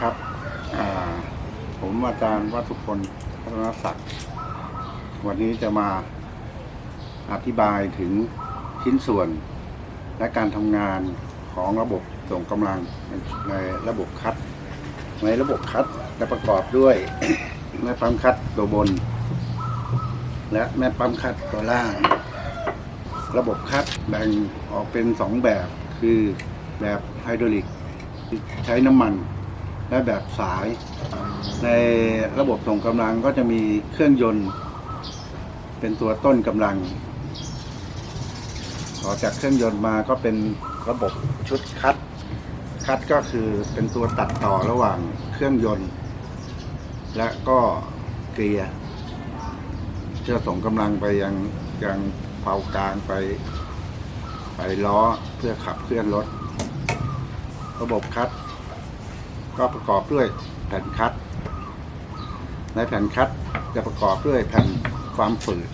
ครับ ผมอาจารย์วัตุพลพัฒนศักดิ์ วันนี้จะมาอธิบายถึงชิ้นส่วน และการทำงานของระบบส่งกำลังในระบบคัด ในระบบคัดจะประกอบด้วยแม่ปั๊มคัดตัวบน และแม่ปั๊มคัดตัวล่าง ระบบคัดแบ่งออกเป็นสองแบบคือแบบไฮดรอลิกใช้น้ำมัน และแบบสาย ในระบบส่งกำลังก็จะมีเครื่องยนต์ เป็นตัวต้นกำลัง ต่อจากเครื่องยนต์มาก็เป็นระบบชุดคัด คัดก็คือเป็นตัวตัดต่อระหว่างเครื่องยนต์ และก็เกียร์เพื่อส่งกำลังไปยังยังเผากลางไป ไปล้อเพื่อขับเคลื่อนรถ ระบบคัด ก็ประกอบด้วยแผ่นคัด ในแผ่นคัดจะประกอบด้วยแผ่นความฝืด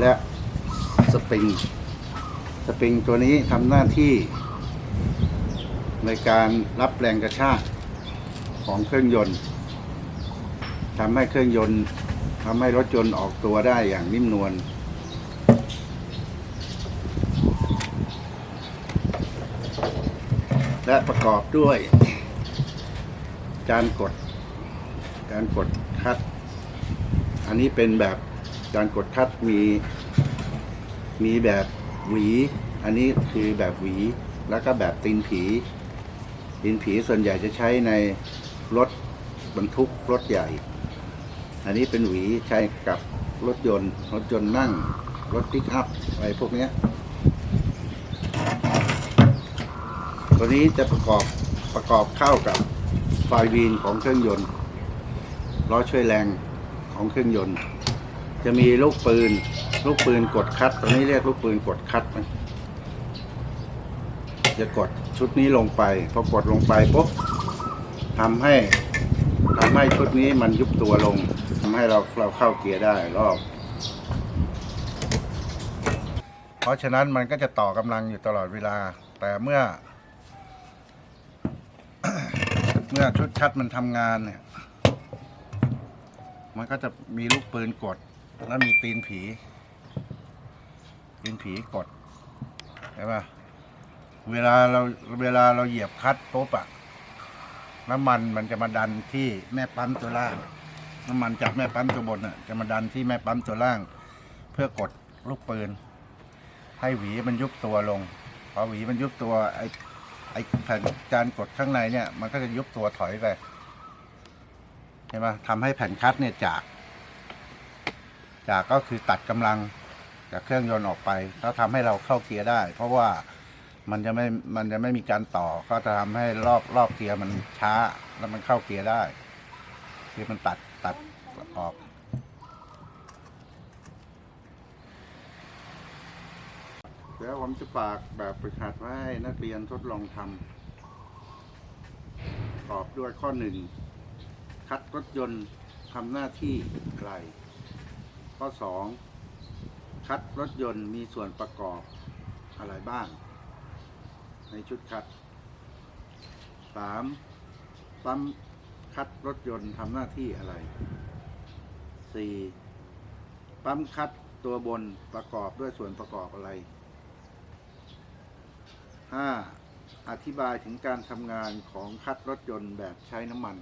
และสปริง สปริงตัวนี้ทำหน้าที่ในการรับแรงกระชากของเครื่องยนต์ทำให้เครื่องยนต์ทำให้รถยนต์ออกตัวได้อย่างนิ่มนวล และประกอบด้วยจานกด การกดคัด อันนี้เป็นแบบจานกดคัดมีมีแบบหวี อันนี้คือแบบหวี แล้วก็แบบตีนผี ตีนผีส่วนใหญ่จะใช้ในรถบรรทุกรถใหญ่ อันนี้เป็นหวีใช้กับรถยนต์ รถยนต์นั่ง รถปิกอัพอะไรพวกเนี้ย ตัวนี้จะประกอบประกอบเข้ากับไฟวีนของเครื่องยนต์ล้อช่วยแรงของเครื่องยนต์ จะมีลูกปืน ลูกปืนกดคัดตัวนี้เรียกลูกปืนกดคัดนะจะกดชุดนี้ลงไปพอกดลงไปปุ๊บทำให้ทำให้ชุดนี้มันยุบตัวลงทำให้เราเราเข้าเกียร์ได้รอบ เพราะฉะนั้นมันก็จะต่อกำลังอยู่ตลอดเวลา แต่เมื่อ เมื่อชุดคัดมันทำงานเนี่ย มันก็จะมีลูกปืนกด แล้วมีตีนผี ตีนผีกดใช่ปะเวลาเราเวลาเราเหยียบคัดปุ๊บอะน้ำมันมันจะมาดันที่แม่ปั๊มตัวล่าง น้ำมันจากแม่ปั๊มตัวบนอะจะมาดันที่แม่ปั๊มตัวล่าง เพื่อกดลูกปืน ให้หวีมันยุบตัวลง พอหวีมันยุบตัวไอ ไอ้แผ่นจานกดข้างในเนี่ยมันก็จะยุบตัวถอยไปใช่ไหมทำให้แผ่นคัดเนี่ยจาก จากก็คือตัดกำลังจากเครื่องยนต์ออกไปแล้วทำให้เราเข้าเกียร์ได้ เพราะว่ามันจะไม่มันจะไม่มีการต่อ ก็จะทำให้รอบรอบเกียร์มันช้าแล้วมันเข้าเกียร์ได้ คือมันตัดตัดออก ดี๋ยวผมจะฝากแบบฝึกหัดไว้ให้นักเรียนทดลองทำประกอบด้วยข้อหนึ่งคัดรถยนต์ทำหน้าที่อะไรข้อสองคัดรถยนต์มีส่วนประกอบอะไรบ้าง ในชุดคัดสามปั๊มคัดรถยนต์ทำหน้าที่อะไรสี่ปั๊มคัดตัวบนประกอบด้วยส่วนประกอบอะไร 5. อธิบายถึงการทำงานของคัดรถยนต์แบบใช้น้ำมัน